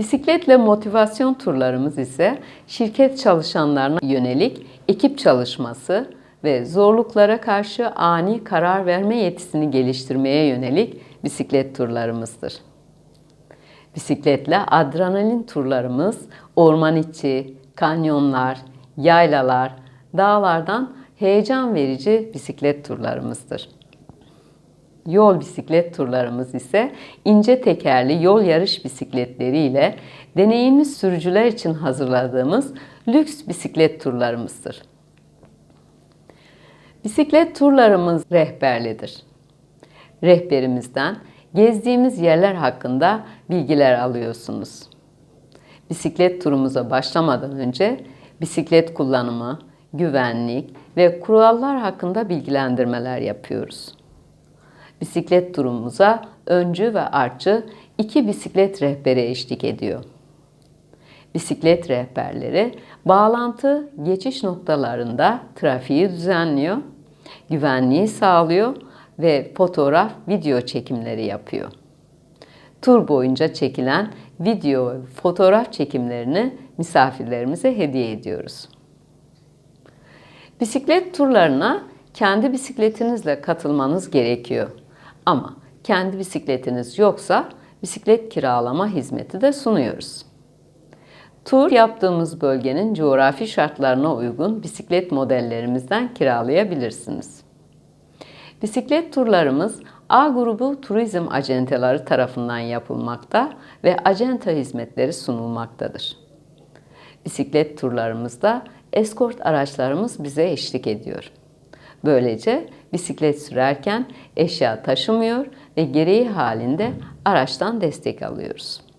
Bisikletle motivasyon turlarımız ise şirket çalışanlarına yönelik ekip çalışması ve zorluklara karşı ani karar verme yetisini geliştirmeye yönelik bisiklet turlarımızdır. Bisikletle adrenalin turlarımız orman içi, kanyonlar, yaylalar, dağlardan heyecan verici bisiklet turlarımızdır. Yol bisiklet turlarımız ise ince tekerli yol yarış bisikletleriyle deneyimli sürücüler için hazırladığımız lüks bisiklet turlarımızdır. Bisiklet turlarımız rehberlidir. Rehberimizden gezdiğimiz yerler hakkında bilgiler alıyorsunuz. Bisiklet turumuza başlamadan önce bisiklet kullanımı, güvenlik ve kurallar hakkında bilgilendirmeler yapıyoruz. Bisiklet turumuza öncü ve artçı iki bisiklet rehberi eşlik ediyor. Bisiklet rehberleri bağlantı geçiş noktalarında trafiği düzenliyor, güvenliği sağlıyor ve fotoğraf, video çekimleri yapıyor. Tur boyunca çekilen video fotoğraf çekimlerini misafirlerimize hediye ediyoruz. Bisiklet turlarına kendi bisikletinizle katılmanız gerekiyor. Ama kendi bisikletiniz yoksa bisiklet kiralama hizmeti de sunuyoruz. Tur yaptığımız bölgenin coğrafi şartlarına uygun bisiklet modellerimizden kiralayabilirsiniz. Bisiklet turlarımız A grubu turizm acenteleri tarafından yapılmakta ve acenta hizmetleri sunulmaktadır. Bisiklet turlarımızda eskort araçlarımız bize eşlik ediyor. Böylece bisiklet sürerken eşya taşımıyor ve gereği halinde araçtan destek alıyoruz.